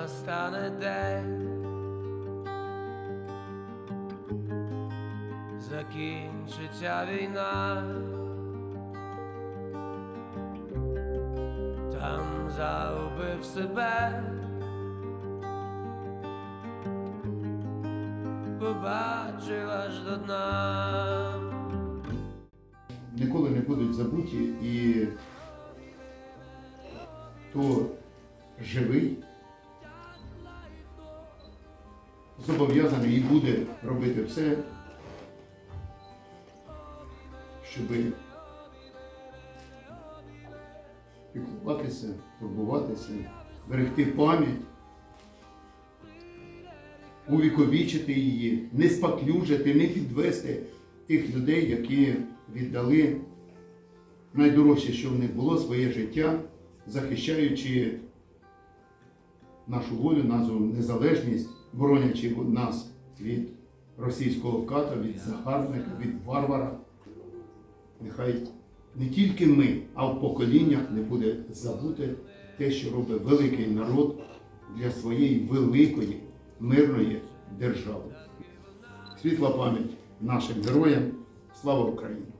настане день. Закінчиться війна, там загубив себе, побачив аж до дна. ніколи не будуть забуті і хто живий, зобов'язаний і буде робити все, щоб піклуватися, турбуватися, берегти пам'ять, увіковічити її, не спаклюжити, не підвести тих людей, які віддали найдорожче, що в них було, своє життя, захищаючи нашу волю, нашу незалежність, боронячи нас від російського ката, від загарбника, від варвара. Нехай не тільки ми, а в поколіннях не буде забути те, що робить великий народ для своєї великої мирної держави. Світла пам'ять нашим героям. Слава Україні!